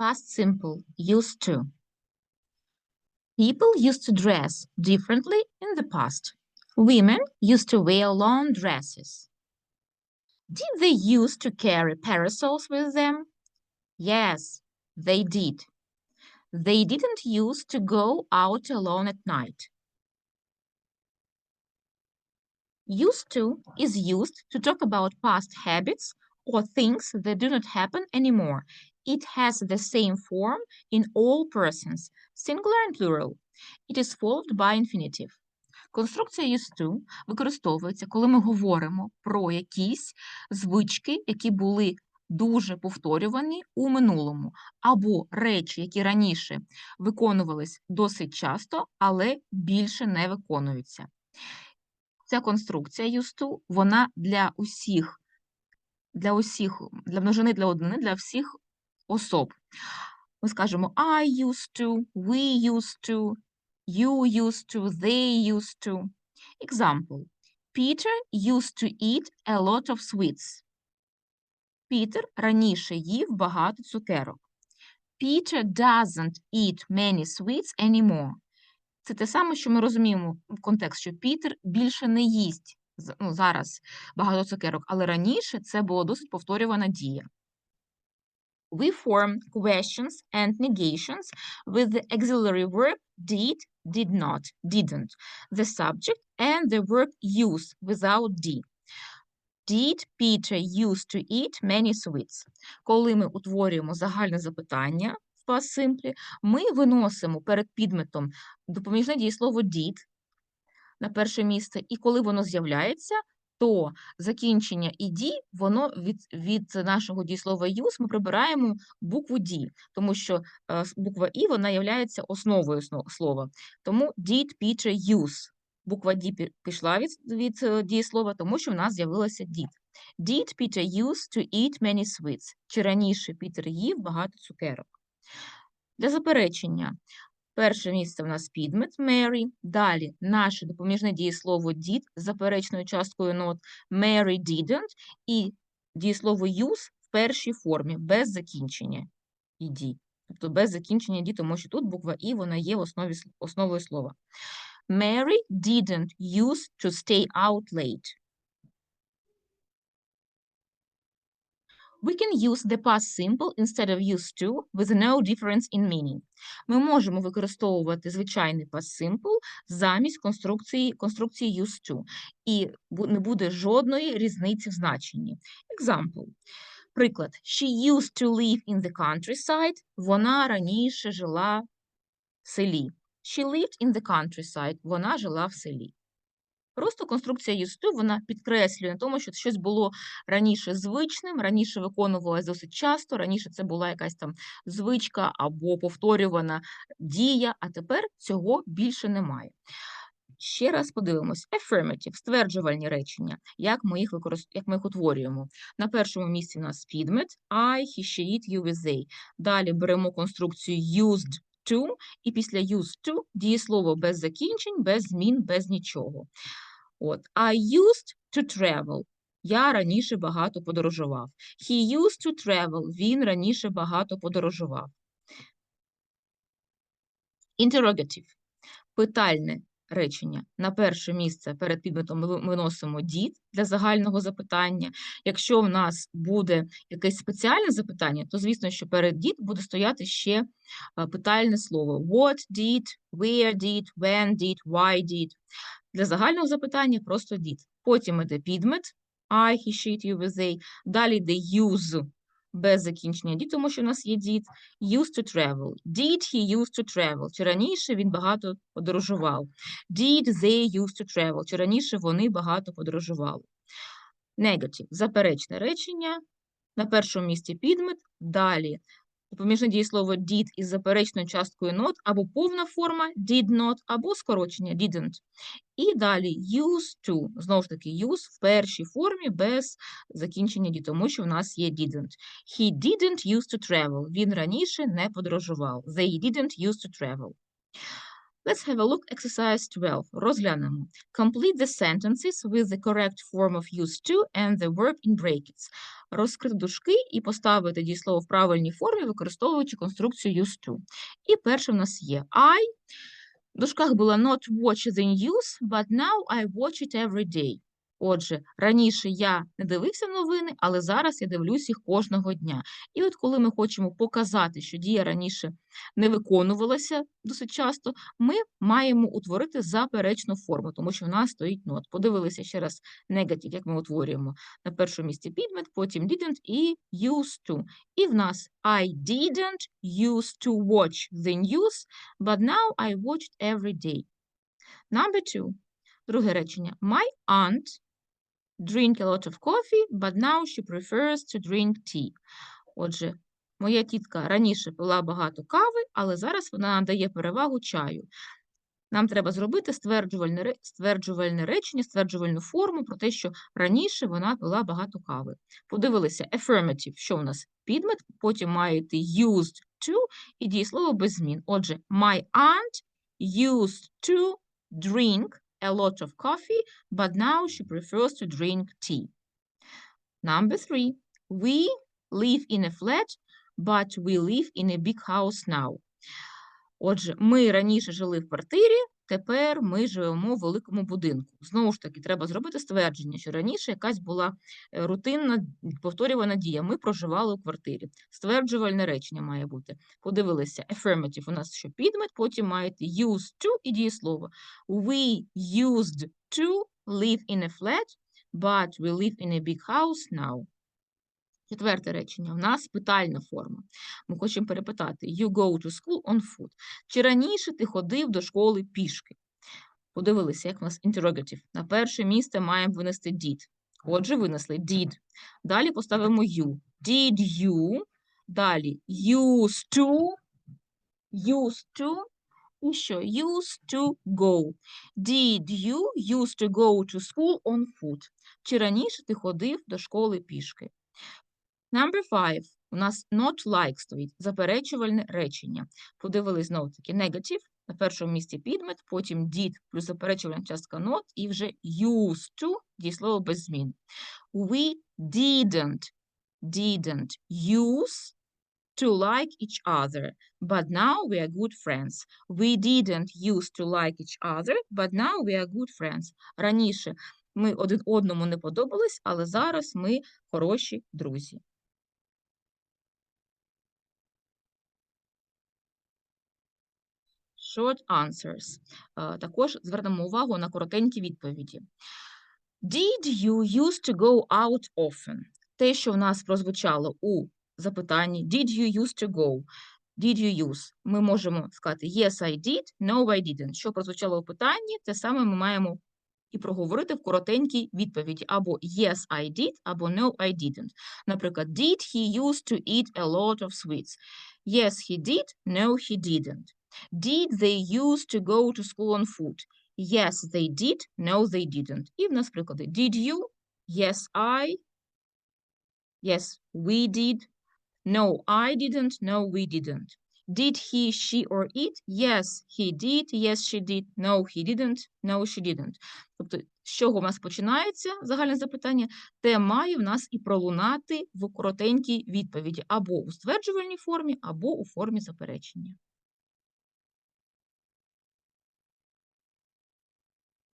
Past simple, used to. People used to dress differently in the past. Women used to wear long dresses. Did they used to carry parasols with them? Yes, they did. They didn't use to go out alone at night. Used to is used to talk about past habits or things that do not happen anymore. It has the same form in all persons, singular and plural. It is followed by infinitive. Конструкція used to використовується, коли ми говоримо про якісь звички, які були дуже повторювані у минулому, або речі, які раніше виконувались досить часто, але більше не виконуються. Ця конструкція used to, вона для усіх, для усіх, для множини, для однини, для всіх особ. Ми скажемо I used to, we used to, you used to, they used to. Example. Peter used to eat a lot of sweets. Пітер раніше їв багато цукерок. Peter doesn't eat many sweets anymore. Це те саме, що ми розуміємо в контекст, що Пітер більше не їсть ну, зараз багато цукерок, але раніше це було досить повторювана дія. We form questions and negations with the auxiliary verb did, did not, didn't, the subject, and the verb use without d. Did Peter used to eat many sweets? Коли ми утворюємо загальне запитання в past ми виносимо перед підметом допоміжне дієслово did на перше місце, і коли воно з'являється, то закінчення «ed», воно від, від нашого дієслова use ми прибираємо букву D, тому що е, буква «і» вона є основою слова. Тому did Peter use? Буква D пішла від, від е, дієслова, тому що в нас з'явилося did. Did Peter used to eat many sweets? Чи раніше Пітер їв багато цукерок? Для заперечення Перше місце в нас підмет Mary. Далі наше допоміжне дієслово did з заперечною часткою not Mary didn't і дієслово use в першій формі без закінчення ed. Тобто без закінчення «ed», тому що тут буква і вона є в основі основою слова. Mary didn't use to stay out late. We can use the past simple instead of used to with no difference in meaning. Ми можемо використовувати звичайний past simple замість конструкції, конструкції used to, і не буде жодної різниці в значенні. Example. Приклад. She used to live in the countryside. Вона раніше жила в селі. She lived in the countryside. Вона жила в селі. Просто конструкція used вона підкреслює на тому, що щось було раніше звичним, раніше виконувалось досить часто, раніше це була якась там звичка або повторювана дія, а тепер цього більше немає. Ще раз подивимось. Affirmative, стверджувальні речення, як ми їх, використ... як ми їх утворюємо. На першому місці у нас підмет I, he, she, it, you, with, they. Далі беремо конструкцію used to, і після used to дієслово без закінчень, без змін, без нічого. От, I used to travel. Я раніше багато подорожував. He used to travel. Він раніше багато подорожував. Interrogative. Питальне речення. На перше місце перед підметом ми виносимо did для загального запитання. Якщо в нас буде якесь спеціальне запитання, то звісно, що перед did буде стояти ще питальне слово. What did, where did, when did, why did. Для загального запитання просто did. Потім іде підмет I, he, she, it, you, they. Далі йде use без закінчення «ді», тому що в нас є did. Used to travel. Did he used to travel? Чи раніше він багато подорожував? Did they used to travel? Чи раніше вони багато подорожували? Negative. Заперечне речення. На першому місці підмет. Далі допоміжне дієслово did із заперечною часткою not, або повна форма did not, або скорочення didn't. І далі used to, знову ж таки, use в першій формі без закінчення did, тому що в нас є didn't. He didn't used to travel. Він раніше не подорожував. They didn't used to travel. Let's have a look exercise 12. Розглянемо. Complete the sentences with the correct form of use to and the verb in brackets. Розкрити дужки і поставити дієслово в правильній формі, використовуючи конструкцію use to. І перше в нас є I. В дужках була not watch the news, but now I watch it every day. Отже, раніше я не дивився новини, але зараз я дивлюсь їх кожного дня. І от коли ми хочемо показати, що дія раніше не виконувалася досить часто, ми маємо утворити заперечну форму, тому що в нас стоїть not. Подивилися ще раз негатив, як ми утворюємо на першому місці підмет, потім didn't і used to. І в нас I didn't used to watch the news, but now I watched every day. Number two. Друге речення. My aunt drink a lot of coffee, but now she prefers to drink tea. Отже, моя тітка раніше пила багато кави, але зараз вона надає перевагу чаю. Нам треба зробити стверджувальне, стверджувальне речення, стверджувальну форму про те, що раніше вона пила багато кави. Подивилися affirmative, що у нас підмет, потім має йти used to і дієслово без змін. Отже, my aunt used to drink a lot of coffee, but now she prefers to drink tea. Number three, we live in a flat, but we live in a big house now. Отже, ми раніше жили в квартирі, тепер ми живемо в великому будинку. Знову ж таки, треба зробити ствердження, що раніше якась була е, рутинна повторювана дія. Ми проживали у квартирі. Стверджувальне речення має бути. Подивилися, affirmative у нас що підмет, потім маєте used to і дієслово. We used to live in a flat, but we live in a big house now. Четверте речення. У нас питальна форма. Ми хочемо перепитати You go to school on foot. Чи раніше ти ходив до школи пішки? Подивилися, як у нас interrogative. На перше місце маємо винести did. Отже, винесли did. Далі поставимо you. Did you? Далі used to. Used to. І що? Used to go. Did you used to go to school on foot? Чи раніше ти ходив до школи пішки? Number five. У нас not like стоїть, заперечувальне речення. Подивились знову таки negative, на першому місці підмет, потім did плюс заперечувальна частка not і вже used to, дієслово без змін. We didn't, didn't use to like each other, but now we are good friends. We didn't use to like each other, but now we are good friends. Раніше ми один одному не подобались, але зараз ми хороші друзі. Short answers. Е, Також звернемо увагу на коротенькі відповіді. Did you used to go out often? Те, що в нас прозвучало у запитанні Did you used to go? Did you use? Ми можемо сказати Yes, I did, No, I didn't. Що прозвучало у питанні, те саме ми маємо і проговорити в коротенькій відповіді або Yes, I did, або No, I didn't. Наприклад, Did he used to eat a lot of sweets? Yes, he did, No, he didn't. Did they used to go to school on foot? Yes, they did, no, they didn't. І в нас приклади. Did you? Yes, I. Yes, we did. No, I didn't. No, we didn't. Did he, she, or it? Yes, he did. Yes, she did. No, he didn't. No, she didn't. Тобто, з чого в нас починається загальне запитання, те має в нас і пролунати в коротенькій відповіді або у стверджувальній формі, або у формі заперечення.